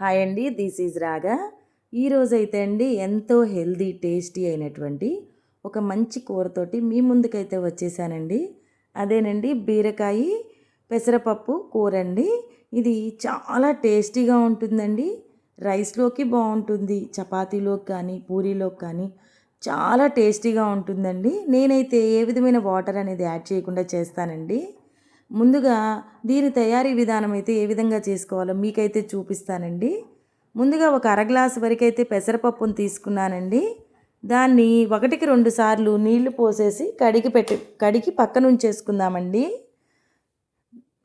Hi అండి this is రాగా. ఈరోజు అయితే అండి ఎంతో హెల్దీ టేస్టీ అయినటువంటి ఒక మంచి కూరతోటి మీ ముందుకైతే వచ్చేసానండి. అదేనండి బీరకాయ పెసరపప్పు కూర అండి ఇది చాలా టేస్టీగా ఉంటుందండి. రైస్లోకి బాగుంటుంది చపాతీలోకి కానీ పూరీలోకి కానీ చాలా టేస్టీగా ఉంటుందండి. నేనైతే ఏ విధమైన వాటర్ అనేది యాడ్ చేయకుండా చేస్తానండి. ముందుగా దీని తయారీ విధానం అయితే ఏ విధంగా చేసుకోవాలో మీకైతే చూపిస్తానండి. ముందుగా ఒక అర వరకైతే పెసరపప్పును తీసుకున్నానండి. దాన్ని ఒకటికి రెండు సార్లు నీళ్ళు పోసేసి కడిగి పెట్టి కడిగి పక్కన ఉంచేసుకుందామండి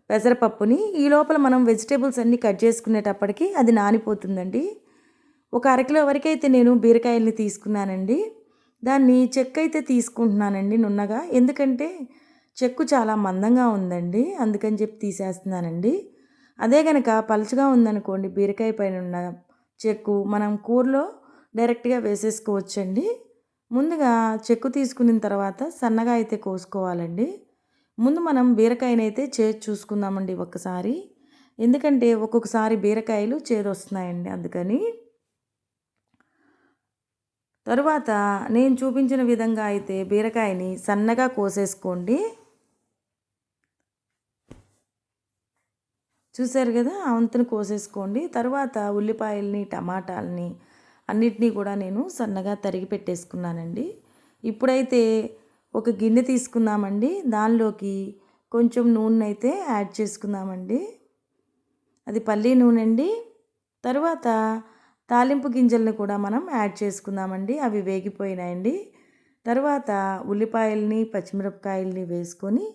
పెసరపప్పుని ఈ లోపల మనం వెజిటేబుల్స్ అన్నీ కట్ చేసుకునేటప్పటికి అది నానిపోతుందండి. ఒక అరకిలో వరకైతే నేను బీరకాయల్ని తీసుకున్నానండి. దాన్ని చెక్క అయితే తీసుకుంటున్నానండి నున్నగా. ఎందుకంటే చెక్కు చాలా మందంగా ఉందండి అందుకని చెప్పి తీసేస్తున్నానండి. అదే కనుక పలుచగా ఉందనుకోండి బీరకాయ పైన ఉన్న చెక్కు మనం కూరలో డైరెక్ట్గా వేసేసుకోవచ్చండి. ముందుగా చెక్కు తీసుకున్న తర్వాత సన్నగా అయితే కోసుకోవాలండి. ముందు మనం బీరకాయనైతే చేదు చూసుకుందామండి ఒక్కసారి. ఎందుకంటే ఒక్కొక్కసారి బీరకాయలు చేదు వస్తున్నాయండి అందుకని. తరువాత నేను చూపించిన విధంగా అయితే బీరకాయని సన్నగా కోసేసుకోండి. చూశారు కదా అవంతను కోసేసుకోండి. తర్వాత ఉల్లిపాయల్ని టమాటాలని అన్నిటినీ కూడా నేను సన్నగా తరిగి పెట్టేసుకున్నానండి. ఇప్పుడైతే ఒక గిన్నె తీసుకుందామండి. దానిలోకి కొంచెం నూనె అయితే యాడ్ చేసుకుందామండి. అది పల్లీ నూనె అండి. తర్వాత తాలింపు గింజల్ని కూడా మనం యాడ్ చేసుకుందామండి. అవి వేగిపోయినాయండి. తర్వాత ఉల్లిపాయల్ని పచ్చిమిరపకాయల్ని వేసుకొని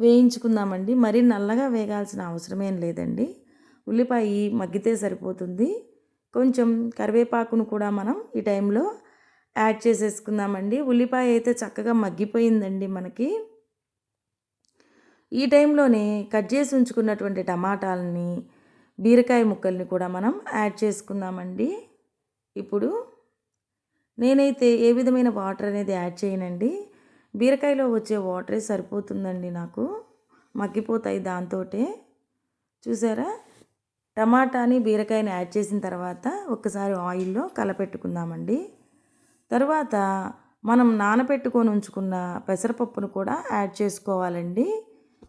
వేయించుకుందామండి. మరీ నల్లగా వేగాల్సిన అవసరమేం లేదండి. ఉల్లిపాయ మగ్గితే సరిపోతుంది. కొంచెం కరివేపాకును కూడా మనం ఈ టైంలో యాడ్ చేసేసుకుందామండి. ఉల్లిపాయ అయితే చక్కగా మగ్గిపోయిందండి మనకి. ఈ టైంలోనే కట్ చేసి ఉంచుకున్నటువంటి టమాటాలని బీరకాయ ముక్కల్ని కూడా మనం యాడ్ చేసుకుందామండి. ఇప్పుడు నేనైతే ఏ విధమైన వాటర్ అనేది యాడ్ చేయనండి. బీరకాయలో వచ్చే వాటరే సరిపోతుందండి నాకు. మగ్గిపోతాయి దాంతో చూసారా? టమాటాని బీరకాయని యాడ్ చేసిన తర్వాత ఒక్కసారి ఆయిల్లో కలపెట్టుకుందామండి. తర్వాత మనం నానబెట్టుకొని ఉంచుకున్న పెసరపప్పును కూడా యాడ్ చేసుకోవాలండి.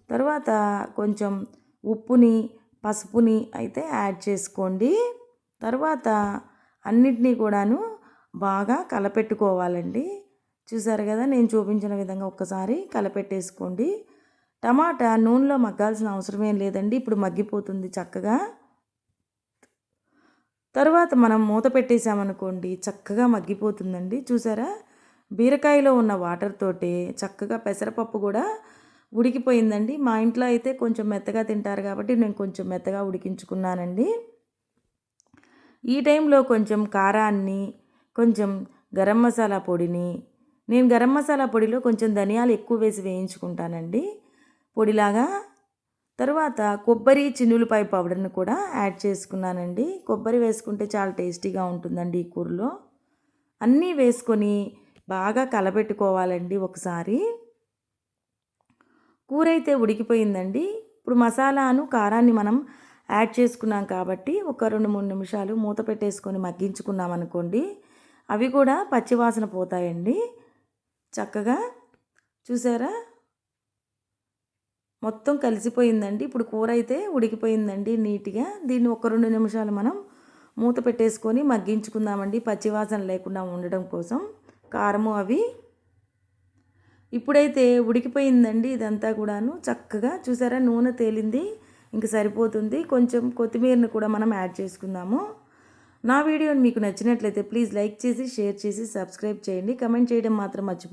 తర్వాత కొంచెం ఉప్పుని పసుపుని అయితే యాడ్ చేసుకోండి. తర్వాత అన్నిటినీ కూడాను బాగా కలపెట్టుకోవాలండి. చూసారు కదా నేను చూపించిన విధంగా ఒక్కసారి కలపెట్టేసుకోండి. టమాటా నూనెలో మగ్గాల్సిన అవసరం ఏం లేదండి ఇప్పుడు మగ్గిపోతుంది చక్కగా. తర్వాత మనం మూత పెట్టేసామనుకోండి చక్కగా మగ్గిపోతుందండి చూసారా? బీరకాయలో ఉన్న వాటర్ తోటి చక్కగా పెసరపప్పు కూడా ఉడికిపోయిందండి. మా ఇంట్లో అయితే కొంచెం మెత్తగా తింటారు కాబట్టి నేను కొంచెం మెత్తగా ఉడికించుకున్నానండి. ఈ టైంలో కొంచెం కారాన్ని కొంచెం గరం మసాలా పొడిని నేను గరం మసాలా పొడిలో కొంచెం ధనియాలు ఎక్కువ వేసి వేయించుకుంటానండి. పొడిలాగా తర్వాత కొబ్బరి చిన్నులపాయ పౌడర్ని కూడా యాడ్ చేసుకున్నానండి. కొబ్బరి వేసుకుంటే చాలా టేస్టీగా ఉంటుందండి ఈ కూరలో. అన్నీ వేసుకొని బాగా కలబెట్టుకోవాలండి ఒకసారి. కూర అయితే ఉడికిపోయిందండి. ఇప్పుడు మసాలాను కారాన్ని మనం యాడ్ చేసుకున్నాం కాబట్టి ఒక రెండు మూడు నిమిషాలు మూత పెట్టేసుకొని మగ్గించుకున్నాం అనుకోండి అవి కూడా పచ్చివాసన పోతాయండి. చక్కగా చూసారా? మొత్తం కలిసిపోయిందండి. ఇప్పుడు కూర అయితే ఉడికిపోయిందండి నీట్గా. దీన్ని ఒక రెండు నిమిషాలు మనం మూత పెట్టేసుకొని మగ్గించుకుందామండి. పచ్చివాసన లేకుండా ఉండడం కోసం. కారము అవి ఇప్పుడైతే ఉడికిపోయిందండి ఇదంతా కూడాను. చక్కగా చూసారా? నూనె తేలింది ఇంక సరిపోతుంది. కొంచెం కొత్తిమీరను కూడా మనం యాడ్ చేసుకుందాము. నా వీడియోని మీకు నచ్చినట్లయితే ప్లీజ్ లైక్ చేసి షేర్ చేసి సబ్స్క్రైబ్ చేయండి. కమెంట్ చేయడం మాత్రం మర్చిపో